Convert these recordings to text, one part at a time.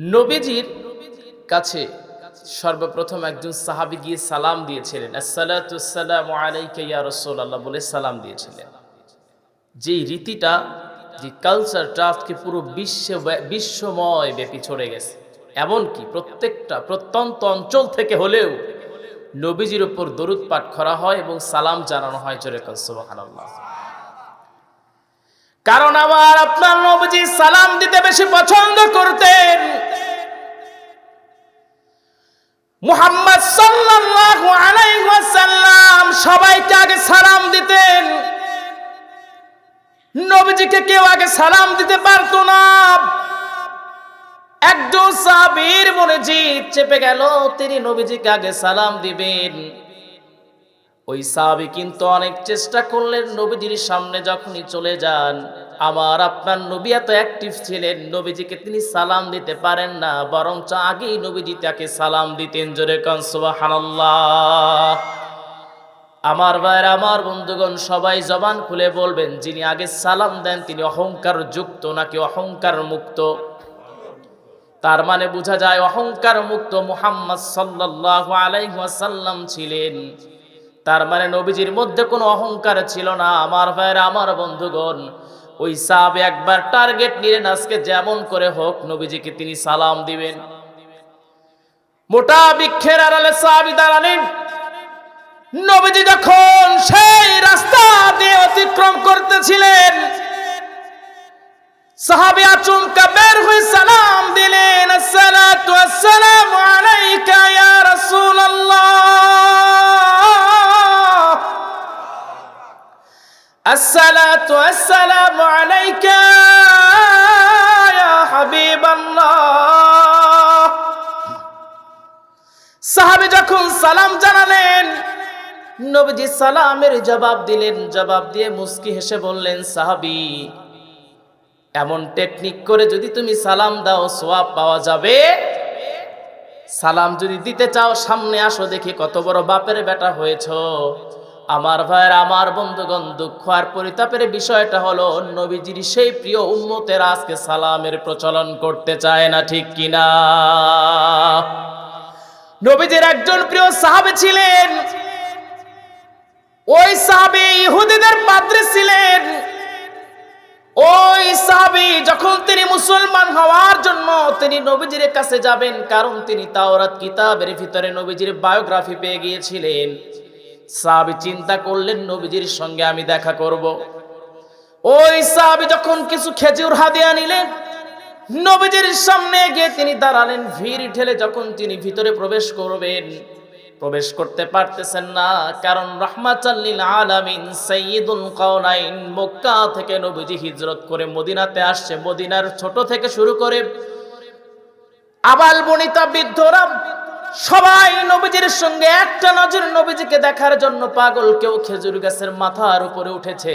নবীজির কাছে সর্বপ্রথম একজন সাহাবি গিয়ে সালাম দিয়েছিলেন। রাসূলুল্লাহ বলে সালাম দিয়েছিলেন। যে রীতিটা যে কালচারটা আজকে পুরো বিশ্ব বিশ্বময় ব্যাপী ছড়ে গেছে। এমনকি প্রত্যেকটা, প্রত্যন্ত অঞ্চল থেকে হলেও নবীজির উপর দরুদ পাঠ করা হয় এবং সালাম জানানো হয় জোরে কাল সুবহানাল্লাহ। কারণ আমার আপনার নবীজি সালাম দিতে বেশি পছন্দ করতেন। মুহাম্মদ সাল্লাল্লাহু আলাইহি ওয়াসাল্লাম সবাইকে আগে সালাম দিতেন। নবীজিকে কেউ আগে সালাম দিতে পারতো না। একজন সাহাবীর মনে জিদ চেপে গেল, তিনি নবীজিকে আগে সালাম দিবেন। ওই সাহাবি কিন্তু অনেক চেষ্টা করলেন নবীজির সামনে যখনই চলে যান। আমার আপনার নবী এত অ্যাক্টিভ ছিলেন, নবীজিকে তিনি সালাম দিতে পারেন না, বরঞ্চ আগেই নবীজি তাকে সালাম দিতেন জোরে কনসুবাহানাল্লাহ আমার ভাইয়ের, আমার বন্ধুগণ, সবাই জবান খুলে বলবেন, যিনি আগে সালাম দেন তিনি অহংকার যুক্ত নাকি অহংকার মুক্ত? তার মানে বোঝা যায় অহংকার মুক্ত মুহাম্মদ সাল্লাল্লাহু আলাইহি ওয়াসাল্লাম ছিলেন। তার মানে নবীজির মধ্যে কোনো অহংকার ছিল না। আমার ভাইয়ের, আমার বন্ধুগণ, ওই সাহাবে একবার টার্গেট নিলেন আজকে যেমন করে হোক, নবীজিকে তিনি সালাম দিবেন। মোটা বৃক্ষের আড়ালে সাহাবি দাঁড়ালেন। নবীজি যখন সেই রাস্তা দিয়ে অতিক্রম করতেছিলেন, সাহাবি আচমকা বের হয়ে সালাম দিলেন, আসসালাতু আলাইকা ইয়া রাসূলুল্লাহ। ইয়া হাবিবাল্লাহ। সাহাবি যখন সালাম জানালেন, নবীজি সালামের জবাব দিলেন, জবাব দিয়ে মুস্কি হেসে বললেন, সাহাবি, এমন টেকনিক করে যদি তুমি সালাম দাও, সোয়াব পাওয়া যাবে? সালাম যদি দিতে চাও, সামনে আসো দেখি কত বড় বাপের বেটা হয়েছ। আমার ভাইয়ের, আমার বন্ধুগণ, দুঃখ আর পরিতাপের বিষয়টা হলো, নবীজির সেই প্রিয় উম্মতের আজকে সালামের প্রচলন করতে চায় না, ঠিক কিনা? নবীজির একজন প্রিয় সাহাবে ছিলেন। ওই সাহাবি ইহুদিদের পাত্রে ছিলেন। ওই সাহাবি যখন তিনি মুসলমান হওয়ার জন্য তিনি নবীজির কাছে যাবেন, কারণ তিনি তাওরাত কিতাবের ভিতরে নবীজির বায়োগ্রাফি পেয়ে গিয়েছিলেন। সাহাবি চিন্তা করলেন, নবীজির সঙ্গে আমি দেখা করব। ওই সাহাবি যখন কিছু খেজুর হাদিয়া নিলেন, নবীজির সামনে গিয়ে তিনি দাঁড়ালেন, ভিড় ঠেলে যখন তিনি ভিতরে প্রবেশ করবেন, প্রবেশ করতে পারতেছেন না, কারণ রহমাতাল্লিল আলামিন সাইয়্যিদুল কাওনাইন মক্কা থেকে নবীজি হিজরত করে মদিনাতে আসছে। মদিনার ছোট থেকে শুরু করে আবাল বনিতা বৃদ্ধরা সবাই নবীজির সঙ্গে, একটা নজর নবীজিকে দেখার জন্য পাগল, কেউ খেজুর গাছের মাথার উপরে উঠেছে,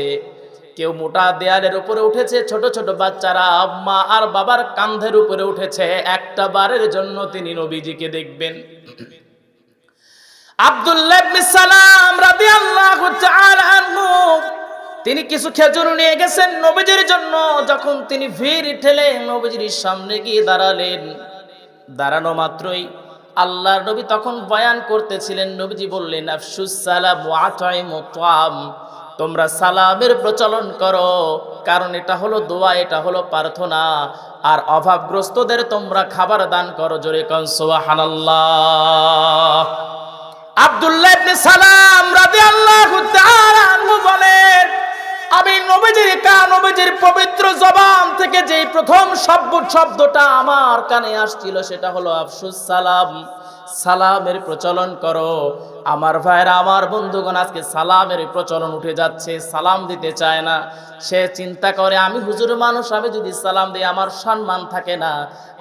কেউ মোটা দেয়ালের উপরে উঠেছে, ছোট ছোট বাচ্চারা মা আর বাবার কান্ধের উপরে উঠেছে, একটা বারের জন্য তিনি নবীজিকে দেখবেন। তিনি কিছু খেজুর নিয়ে গেছেন নবীজির জন্য, যখন তিনি ভিড় ঠেলে নবীজির সামনে গিয়ে দাঁড়ালেন। দাঁড়ানো মাত্রই আল্লাহর নবী তখন বয়ান করতেছিলেন, নবীজি বললেন আফসুস সালাম ওয়া আতাইমু তাআম তোমরা সালামের প্রচলন করো, কারণ এটা হলো দোয়া, এটা হলো প্রার্থনা। আর অভাবগ্রস্তদের তোমরা খাবার দান করো, জোরে কন, সুবহানাল্লাহ। আব্দুল্লাহ সালাম তাআলা আনহু বলেন আমি নবীজির কা নবীজির পবিত্র জবান থেকে যেই প্রথম শব্দ, শব্দটা আমার কানে আসছিল, সেটা হলো, আফসুস সালাম, সালামের প্রচলন করো। আমার ভাইরা, আমার বন্ধুগণ, আজকে সালামের প্রচলন উঠে যাচ্ছে, সালাম দিতে চায় না। সে চিন্তা করে, আমি হুজুর মানুষ, আমি যদি সালাম দিই, আমার সম্মান থাকে না।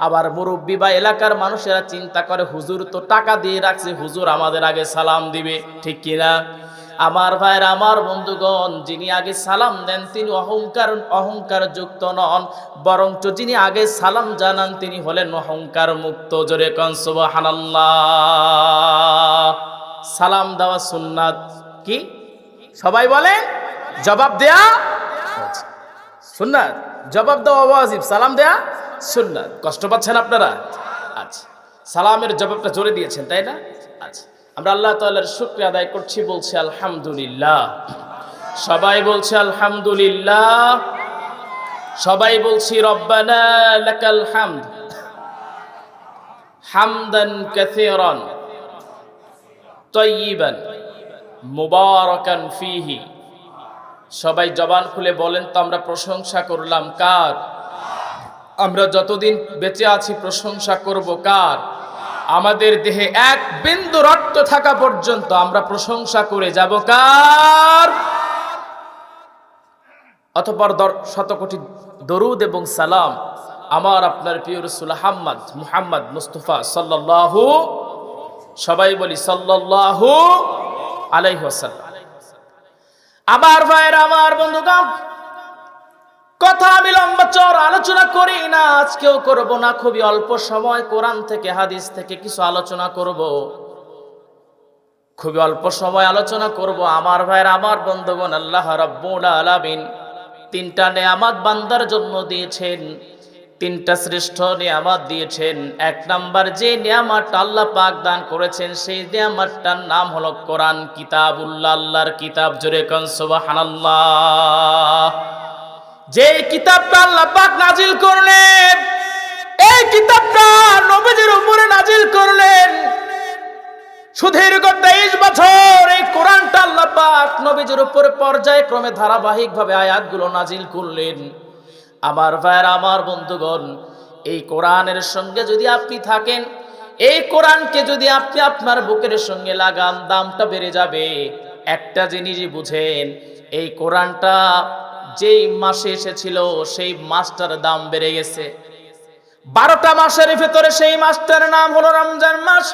আবার মুরব্বী বা এলাকার মানুষেরা চিন্তা করে, হুজুর তো টাকা দিয়ে রাখছে, হুজুর আমাদের আগে সালাম দিবে। ঠিক কিনা? আমার ভাইয়ের, আমার বন্ধুগণ, যিনি আগে সালাম দেন, তিনি অহংকার অহংকার যুক্ত নন। বরঞ্চ যিনি আগে সালাম জানান, তিনি হলেন অহংকার মুক্ত জোরে কনসুবাহানাল্লাহ সালাম দেওয়া সুন্নাত কি? সবাই বলে জবাব দেয়া সুন্নাত। জবাব দেওয়া ওয়াজিব, সালাম দেয়া সুন্নাত। কষ্ট পাচ্ছেন আপনারা? আচ্ছা সালামের জবাবটা জোরে দিয়েছেন, তাই না? আচ্ছা। আমরা আল্লাহ তাআলার শুকরিয়া আদায় করছি, বলছি আলহামদুলিল্লাহ। সবাই বলছে আলহামদুলিল্লাহ। সবাই বলছি রব্বানা লাকাল হামদ। হামদান কাসীরান তয়্যিবান মুবারাকান ফিহি। সবাই জবান খুলে বলেন তো আমরা প্রশংসা করলাম কার? আমরা যতদিন বেঁচে আছি প্রশংসা করব কার? আমাদের দেহে এক বিন্দু রক্ত থাকা পর্যন্ত আমরা প্রশংসা করে যাব কার? অতপর দর- শত কোটি দরুদ এবং সালাম আমার আপনার প্রিয় রসুল হাম্মদ মুহাম্মদ মুস্তফা সাল্লাল্লাহু, সবাই বলি সাল্লাল্লাহু আলাইহি ওয়াসাল্লাম। আমার ভাইয়ের আমার বন্ধুগণ কথা বিলম্ব চর আলোচনা করি না, আজকেও করব না, খুবই অল্প সময় কোরআন থেকে, হাদিস থেকে কিছু আলোচনা করব। খুবই অল্প সময় আলোচনা করব। আমার ভাইয়ের, আমার বন্ধুগণ, আল্লাহ রাব্বুল আলামিন তিনটা নেয়ামত বান্দার জন্য দিয়েছেন, তিনটা শ্রেষ্ঠ নিয়ামত দিয়েছেন। এক নাম্বার, যে নিয়ামতটা আল্লাহ পাক দান করেছেন, সেই নিয়ামতটার নাম হলো কোরআন, কিতাবুল্লাহ, আল্লাহর কিতাব। জোরে কন, সুবহানাল্লাহ। যে কিতাবটা আল্লাহ পাক নাজিল করলেন, এই কিতাবটা নবীজির উপরে নাজিল করলেন। সুদীর্ঘ তেইশ বছর এই কোরআনটা আল্লাহ পাক নবীজির উপরে পর্যায়ক্রমে ধারাবাহিকভাবে আয়াতগুলো নাজিল করলেন। আমার ভাইয়ের, আমার বন্ধুগণ, এই কোরআনের সঙ্গে যদি আপনি থাকেন, এই কোরআনকে যদি আপনি আপনার বুকের সঙ্গে লাগান, দামটা বেড়ে যাবে। একটা জিনিসই বুঝেন, এই কোরআনটা যেই মাসে এসেছিল, সেই মাসটার দাম বেড়ে গেছে। বারোটা মাসের ভেতরে সেই মাসটার নাম হলো রমজান মাস।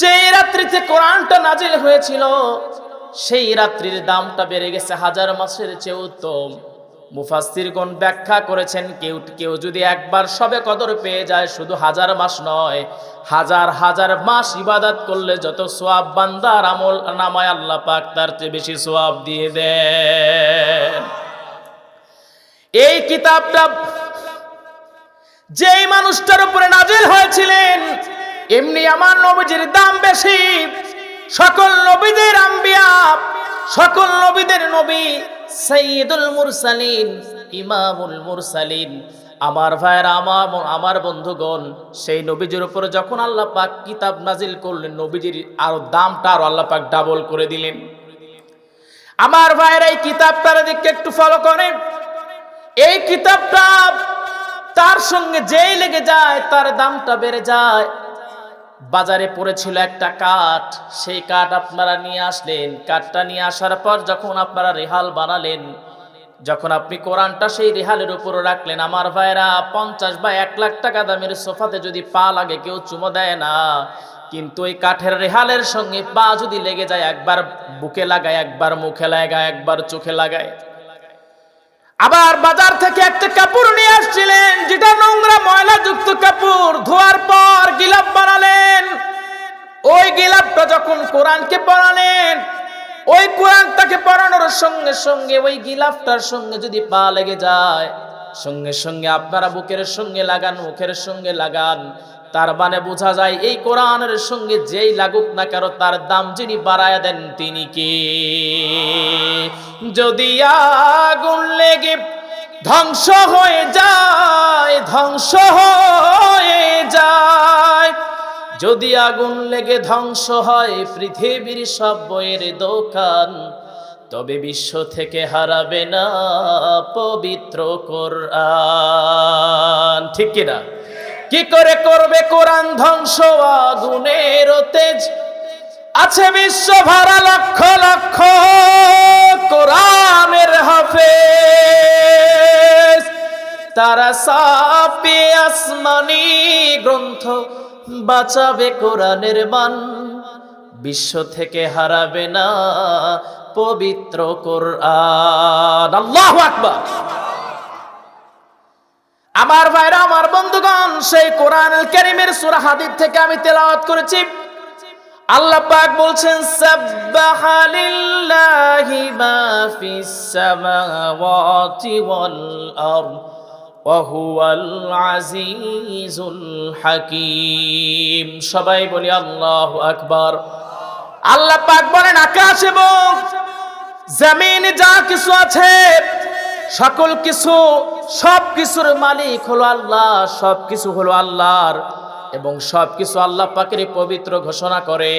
যেই রাত্রিতে কোরআনটা নাজিল হয়েছিল, সেই রাত্রির দামটা বেড়ে গেছে হাজার মাসের চেয়ে উত্তম। মুফাসসিরগণ ব্যাখ্যা করেছেন, কেউ কেউ যদি একবার সবে কদর পেয়ে যায়, শুধু হাজার মাস নয়, হাজার হাজার মাস ইবাদত করলে যত সোয়াব বান্দার আমল নামায় আল্লাহ পাক তার চেয়ে বেশি সোয়াব দিয়ে দেন। এই কিতাবটা যেই মানুষটার উপরে নাজিল হয়েছিলেন, এমনি আমার নবীজির দাম বেশি। সকল নবীদের আম্বিয়া, সকল নবীদের নবী সৈয়দুল মুরসালিন, ইমামুল মুরসালিন। আমার ভাইয়ের, আমার আমার বন্ধুগণ, সেই নবীজির উপরে যখন আল্লাহ পাক কিতাব নাজিল করলেন, নবীজির আরও দামটা আরও আল্লাহ পাক ডাবল করে দিলেন। আমার ভাইয়ের, এই কিতাবটার দিকে একটু ফলো করেন। এই কিতাবটা তার সঙ্গে যেই লেগে যায়, তার দামটা বেড়ে যায়। বাজারে পড়েছিল একটা কাঠ। সেই কাঠ আপনারা নিয়ে আসলেন। কাঠটা নিয়ে আসার পর যখন আপনারা রেহাল বানালেন, যখন আপনি কোরআনটা সেই রেহালের উপর রাখলেন, আমার ভাইরা পঞ্চাশ বা এক লাখ টাকা দামের সোফাতে যদি পা লাগে, কেউ চুমো দেয় না। কিন্তু ওই কাঠের রেহালের সঙ্গে পা যদি লেগে যায়, একবার বুকে লাগায়, একবার মুখে লাগায়, একবার চোখে লাগায়। আবার বাজার থেকে একটা কাপড় নিয়ে আসছিলেন, যেটা নোংরা ময়লা যুক্ত কাপড়। ধোয়ার পর গিলাপ বানালেন। ওই গিলাপটা যখন কোরআনকে পড়ালেন, ওই কোরআনটাকে পড়ানোর সঙ্গে সঙ্গে, ওই গিলাফটার সঙ্গে যদি পা লেগে যায়, সঙ্গে সঙ্গে আপনারা বুকের সঙ্গে লাগান, মুখের সঙ্গে লাগান তার মানে বোঝা যায় এই কোরআনের সঙ্গে যেই লাগুক না কারও তার দাম যিনি বাড়ায় দেন তিনি কে? যদি আগুন লেগে ধ্বংস হয়ে যায়, ধ্বংস হয়ে যায়, যদি আগুন লেগে ধ্বংস হয় পৃথিবীর সব বইয়ের দোকান, তবে বিশ্ব থেকে হারাবে না পবিত্র কোরআন। ঠিক কিনা? কি করে করবে কোরআন ধ্বংস? আগুনের তেজ। আছে বিশ্ব ভরা লক্ষ লক্ষ কোরআনের হাফে তারা সাপে আসমানি গ্রন্থ বাঁচাবে কোরআনের মান। বিশ্ব থেকে হারাবে না পবিত্র কোরআন। আল্লাহু আকবার। আমার ভাইরা, আমার বন্ধুগণ, সেই কোরআন কারীমের সূরা হাদিদ থেকে আমি তেলাওয়াত করেছি। আল্লাহ পাক বলছেন, সাব্বাহা লিল্লাহি মা ফিস সামাওয়াতি ওয়াল আরদ ওয়াহুয়াল আজিজুল হাকিম। সবাই বলি, আল্লাহু আকবার। আল্লাহ পাক বলেন, আকাশ এবং জমিনে যা কিছু আছে সকল কিছু, সব কিছুর মালিক হলো আল্লাহ, সব কিছু হলো আল্লাহর। এবং সব কিছু আল্লাহ পাকের পবিত্র ঘোষণা করে।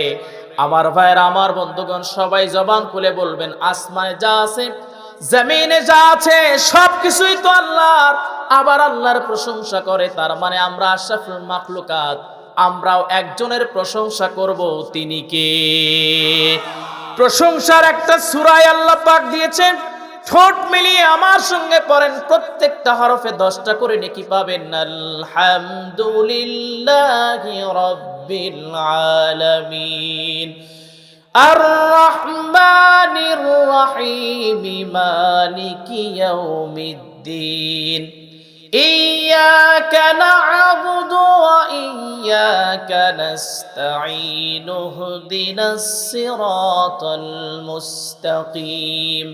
আমার ভাইয়ের, আমার বন্ধুগণ, সবাই জবান খুলে বলবেন, আসমানে যা আছে, জমিনে যা আছে, সব কিছুই তো আল্লাহর। আবার আল্লাহর প্রশংসা করে, তার মানে আমরা আশরাফুল মাখলুকাত, আমরাও একজনের প্রশংসা করব, তিনি কে? প্রশংসার একটা সুরাই আল্লাহ পাক দিয়েছেন ঠোঁট মিলিয়ে আমার সঙ্গে পড়েন প্রত্যেকটা হরফে দশটা করে নেকি পাবেন আলহামদুলিল্লাহি রাব্বিল আলামিন আর রহমানির রহিম মালিকি ইয়াউমিদ্দিন إياك نعبد وإياك نستعين اهدنا الصراط المستقيم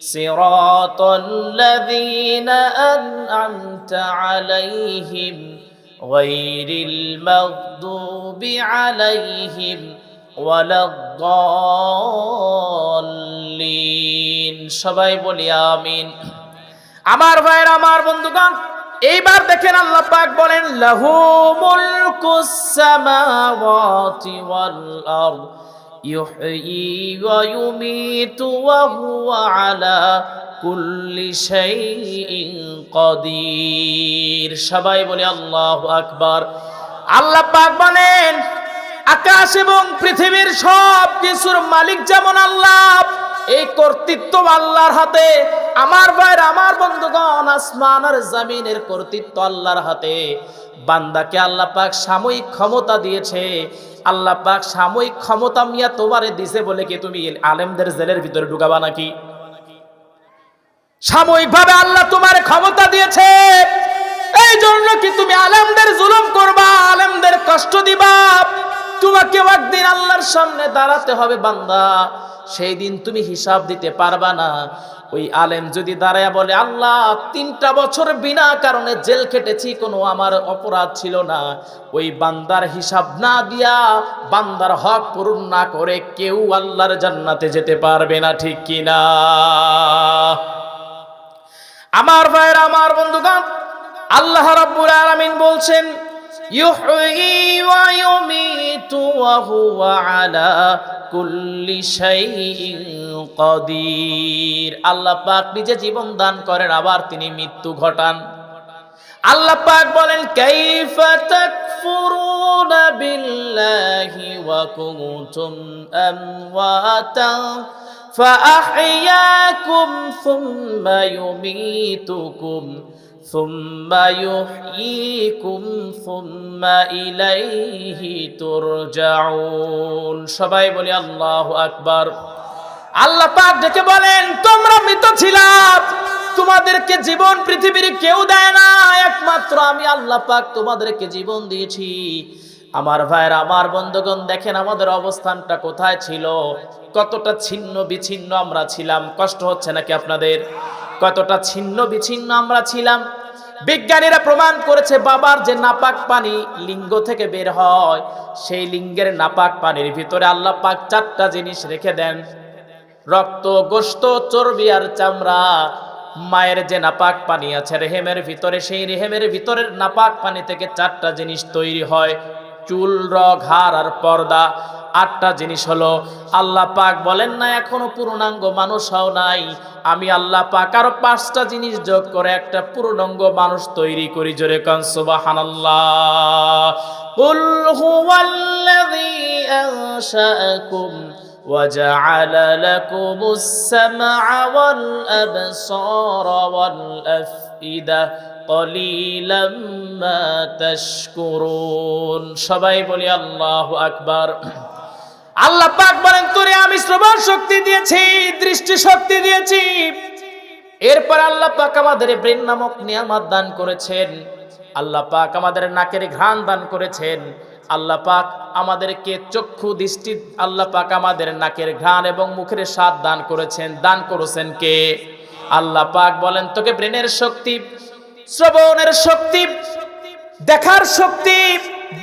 صراط الذين أنعمت عليهم غير المغضوب عليهم ولا الضالين সবাই বলি আমিন আমার ভাইয়ের আমার বন্ধুগণ এইবার দেখেন আল্লাহ পাক বলেন লাহু মুলকুস সামাওয়াতি ওয়াল আরদ ইউমিতু ওয়া হুয়া আলা কুল্লি শাইইন কাদির। সবাই বলে আল্লাহু আকবার। আল্লাহ পাক বলেন, আকাশ এবং পৃথিবীর সব কিছুর মালিক যেমন আল্লাহ, এই কর্তৃত্ব আল্লাহর হাতে। আমার ভাইয়ের, আমার বন্ধুগণ, আসমান আর জামিনের কর্তৃত্ব আল্লাহর হাতে। বান্দাকে আল্লাহ পাক সাময়িক ক্ষমতা দিয়েছে। আল্লাহ পাক সাময়িক ক্ষমতা মিয়া তোমারে দিছে বলে কি তুমি আলেমদের জেলের ভিতরে ঢুকাবা নাকি? সাময়িক ভাবে আল্লাহ তোমার ক্ষমতা দিয়েছে। এই জন্য কি তুমি আলেমদের জুলুম করবা, আলেমদের কষ্ট দিবা? তোমাকে একদিন আল্লাহর সামনে দাঁড়াতে হবে বান্দা। সেই দিন তুমি হিসাব দিতে পারবা না। ওই আলেম যদি দাঁড়ায় বলে, আল্লাহ, তিনটা বছর বিনা কারণে জেল খেটেছি, কোনো আমার অপরাধ ছিল না। ওই বান্দার হিসাব না দিয়া বান্দার হক পূরণ না করে কেউ আল্লাহর জান্নাতে যেতে পারবে না, ঠিক কিনা আমার ভাইয়ের, আমার বন্ধুগণ, আল্লাহ রাব্বুল আলামিন বলছেন ইউহয়ি ওয়া ইউমিতু ওয়া হুয়া আলা কুল্লি শাইইন কাদির আল্লাহ পাক নিজে জীবন দান করেন আবার তিনি মৃত্যু ঘটান আল্লাহ পাক বলেন কাইফা তাকফুরুনা বিল্লাহি ওয়া কুনতুম আমওয়াতান فأحياكم ثم يميتكم ثم يحييكم ثم إليه ترجعون সবাই বলি আল্লাহু আকবার আল্লাহ পাক ডেকে বলেন তোমরা মৃত ছিলাম তোমাদেরকে জীবন পৃথিবীর কেউ দেয় না একমাত্র আমি আল্লাহ পাক তোমাদেরকে জীবন দিয়েছি আমার ভাইয়ের আমার বন্ধুগণ দেখেন আমাদের অবস্থানটা কোথায় ছিল কতটা ছিন্ন বিচ্ছিন্ন আমরা ছিলাম কষ্ট হচ্ছে নাকি আপনাদের কতটা ছিন্ন বিচ্ছিন্ন আমরা ছিলাম। বিজ্ঞানীরা প্রমাণ করেছে বাবার যে নাপাক পানি লিঙ্গ থেকে বের হয়, সেই লিঙ্গের নাপাক পানির ভিতরে আল্লাহ পাক চারটা জিনিস রেখে দেন। রক্ত গোস্ত চর্বি আর চামড়া। মায়ের যে নাপাক পানি আছে, রেহেমের ভিতরে, সেই রেহেমের ভিতরের নাপাক পানি থেকে চারটা জিনিস তৈরি হয়। চুল রগ হাড় আর পর্দা আটটা জিনিস হলো আল্লাহ পাক বলেন না এখনো পূর্ণাঙ্গ মানুষ হও নাই আমি আল্লাহ পাক আরো পাঁচটা জিনিস যোগ করে একটা পূর্ণাঙ্গ মানুষ তৈরি করি জোরে কান সুবহানাল্লাহ কুল হুয়াল্লাযী আনশাআকুম وجعل لكم السمع والأبصار والأفئدة قليلا ما تشكرون সবাই বলি আল্লাহু আকবার। আল্লাহ পাক বলেন, তোরে আমি শ্রবণ শক্তি দিয়েছি, দৃষ্টি শক্তি দিয়েছি। এরপর আল্লাহ পাক আমাদের ব্রেন নামক নিয়ামত দান করেছেন। আল্লাহ পাক আমাদের নাকের ঘ্রাণ দান করেছেন। আল্লাহ পাক আমাদেরকে চক্ষু দৃষ্টি, আল্লাহ পাক আমাদের নাকের ঘ্রাণ এবং মুখের স্বাদ দান করেছেন। দান করেছেন কে? আল্লাহ পাক বলেন, তোকে ব্রেনের শক্তি শ্রবণের শক্তি, দেখার শক্তি,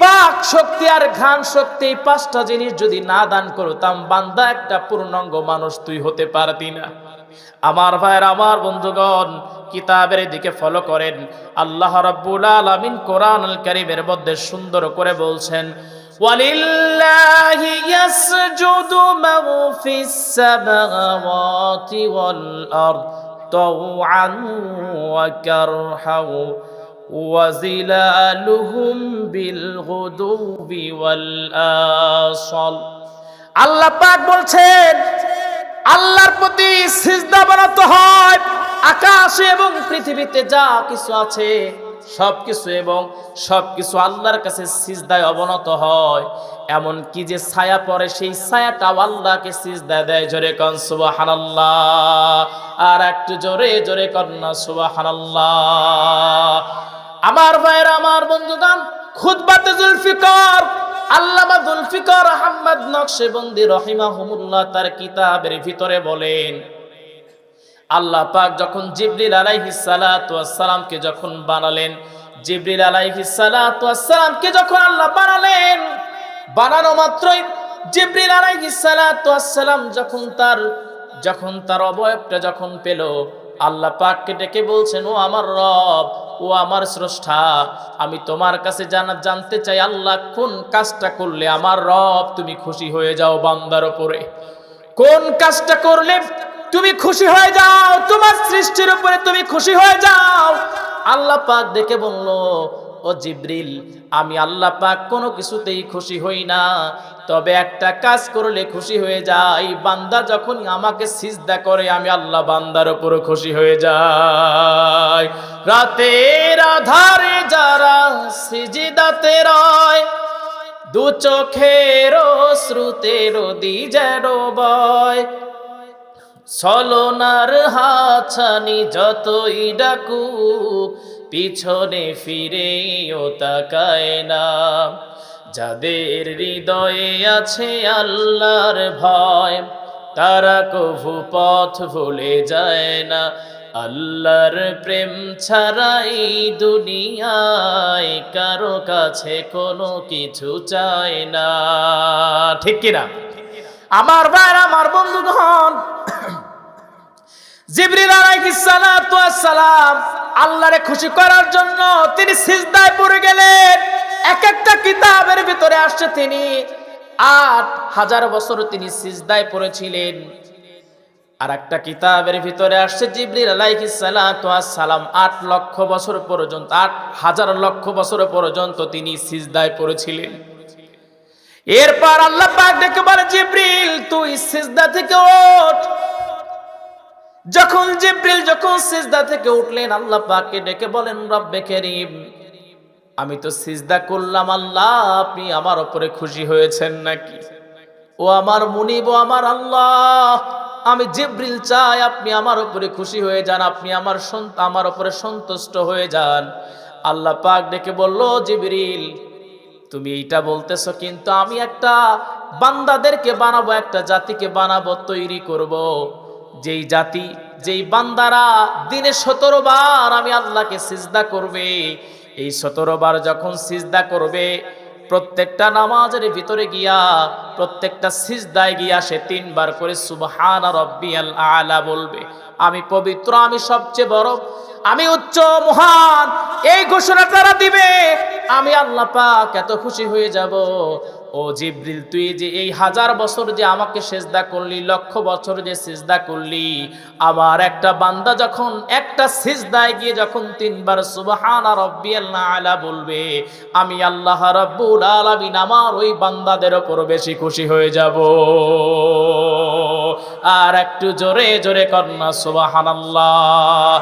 বাক শক্তি আর ঘ্রাণ শক্তি পাঁচটা জিনিস যদি না দান করতাম, বান্দা একটা পূর্ণাঙ্গ মানুষ তুই হতে পারতি না। আমার ভাইয়ের, আমার বন্ধুগণ, কিতাবের দিকে ফলো করেন। আল্লাহ রাব্বুল আলামিন কোরআন আল কারীমের মধ্যে সুন্দর করে বলছেন ওয়াল আরদ তাওআন ওয়া কারহাও وزلالهم بالغدو والآصال আল্লাহ পাক বলছেন আল্লাহর প্রতি সিজদা বানাতে হয় আকাশে এবং পৃথিবীতে যা কিছু আছে সব কিছু এবং সব কিছু আল্লাহর কাছে সিজদায় অবনত হয়। এমন কি যে ছায়া পড়ে, সেই ছায়াটাও আল্লাহকে সিজদা দেয়। জোরে কন, সুবহানাল্লাহ। আর একটু জোরে জোরে কন না, সুবহানাল্লাহ। আমার ভাইয়ের, আমার বন্ধুগণ খুদবাতে জুলফিকর, আল্লামা জুলফিকর আহমদ নকশেবন্দি রহিমাহুমুল্লাহ তার কিতাবের ভিতরে বলেন আল্লাহ পাক যখন জিবরিল আলাইহিস সালাতু সালামকে যখন বানালেন, জিবরিল আলাইহিস সালাতু সালামকে যখন আল্লাহ বানালেন, বানানো মাত্রই জিবরিল আলাইহিস সালাতু সালাম যখন তার যখন তার অবয়বটা যখন পেল, আল্লাহ পাককে ডেকে বলছেন, ও আমার রব, ও আমার স্রষ্টা, আমি তোমার কাছে জানা, জানতে চাই আল্লাহ কোন কাজটা করলে আমার রব তুমি খুশি হয়ে যাও বান্দার উপরে কোন কাজটা করলে তুমি খুশি হয়ে যাও, তোমার সৃষ্টির উপরে তুমি খুশি হয়ে যাও। আল্লাহ পাক দেখে বলল, ও জিব্রিল, আমি আল্লাহ পাক কোনো কিছুতেই খুশি হই না। তবে একটা কাজ করলে খুশি হয়ে যাই। বান্দা যখন আমাকে সিজদা করে, আমি আল্লাহ বান্দার উপর খুশি হয়ে যাই। রাতের আধারে যারা সিজিদাতে রয়, দু চোখের শ্রুতের দিজের বয় ছলনার হাছানি যতই ডাকু, পিছনে ফিরে ও তাকায় না। যাদের হৃদয়ে আছে আল্লাহর ভয়, তারা কভু পথ ভুলে যায় না। আল্লাহর প্রেম ছাড়াই দুনিয়ায় কারও কাছে কোনো কিছু চায় না। ঠিক কিনা? আমার ভাইরা আমার বন্ধুগণ জিবরিল সালাম আল্লাহরে খুশি করার জন্য তিনি সিজদায় পড়ে গেলেন। এক একটা কিতাবের ভিতরে আসছে তিনি আট হাজার বছর তিনি সিজদায় পড়েছিলেন। আর একটা কিতাবের ভিতরে আসছে জিবরিল সালাম আট লক্ষ বছর পর্যন্ত, আট হাজার লক্ষ বছর পর্যন্ত তিনি সিজদায় পড়েছিলেন। এরপর আল্লাহ পাক ডেকে বলে, জিব্রিল, তুই সিজদা থেকে ওঠ। যখন জিব্রিল যখন সিজদা থেকে উঠলেন, আল্লাহ পাকে ডেকে বলেন, রব্বে করিম, আমি তো সিজদা করলাম, আল্লাহ, আপনি আমার উপরে খুশি হয়েছেন নাকি? ও আমার মুনিব আমার আল্লাহ, আমি জিব্রিল চাই, আপনি আমার উপরে খুশি হয়ে যান, আপনি আমার আমার উপরে সন্তুষ্ট হয়ে যান। আল্লাহ পাক ডেকে বলল, জিবরিল, তুমি এইটা বলতেছো, কিন্তু আমি একটা বান্দাদেরকে বানাবো, একটা জাতিকে বানাবো, তৈরি করব। যেই জাতি, যেই বান্দারা দিনে সতেরো বার আমি আল্লাহকে সিজদা করবে, এই সতেরো বার যখন সিজদা করবে, প্রত্যেকটা নামাজের ভিতরে গিয়া, প্রত্যেকটা সিজদায় গিয়া সে তিনবার করে সুবহান রব্বিয়াল আলা বলবে, আমি পবিত্র, আমি সবচেয়ে বড়, আমি উচ্চ, মহান, এই ঘোষণা তারা দিবে, আমি আল্লাহ পাক এত খুশি হয়ে যাব ও জিব্রিল, তুই যে এই হাজার বছর যে আমাকে সেজদা করলি, লক্ষ বছর যে সিজদা করলি, আমার একটা বান্দা যখন একটা সেজদায় গিয়ে যখন তিনবার সুবহানা রব্বিয়াল আলা বলবে, আমি আল্লাহ রাব্বুল আলামিন আমার ওই বান্দাদের ওপর বেশি খুশি হয়ে যাব। আর একটু জোরে জোরে কন্যা সুবহানাল্লাহ।